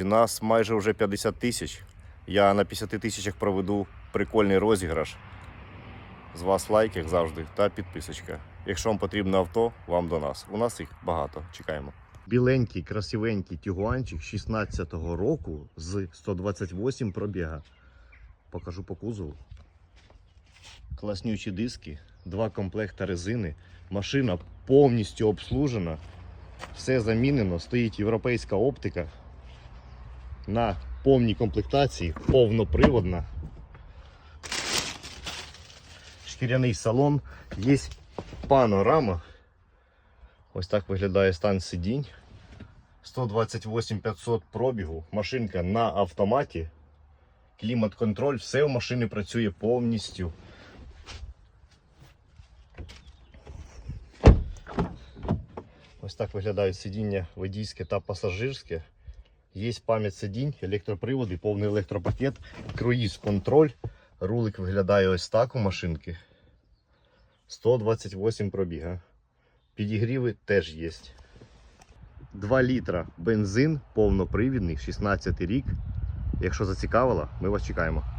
У нас майже вже 50 тисяч. Я на 50 тисячах проведу прикольний розіграш. З вас лайк, як завжди, та підписочка. Якщо вам потрібно авто, вам до нас. У нас їх багато. Чекаємо. Біленький, красивенький тігуанчик 16-го року з 128 пробіга. Покажу по кузову. Класнючі диски, два комплекта резини. Машина повністю обслужена. Все замінено, стоїть європейська оптика на повній комплектації, повноприводна. Шкіряний салон, є панорама. Ось так виглядає стан сидінь. 128 500 пробігу. Машинка на автоматі. Клімат-контроль, все в машині працює повністю. Ось так виглядають сидіння водійське та пасажирське. Є пам'ять сидінь, електроприводи, повний електропакет, круїз контроль. Рулик виглядає ось так у машинки. 128 пробіга. Підігріви теж є. 2 літра бензин повнопривідний, 16 рік. Якщо зацікавило, ми вас чекаємо.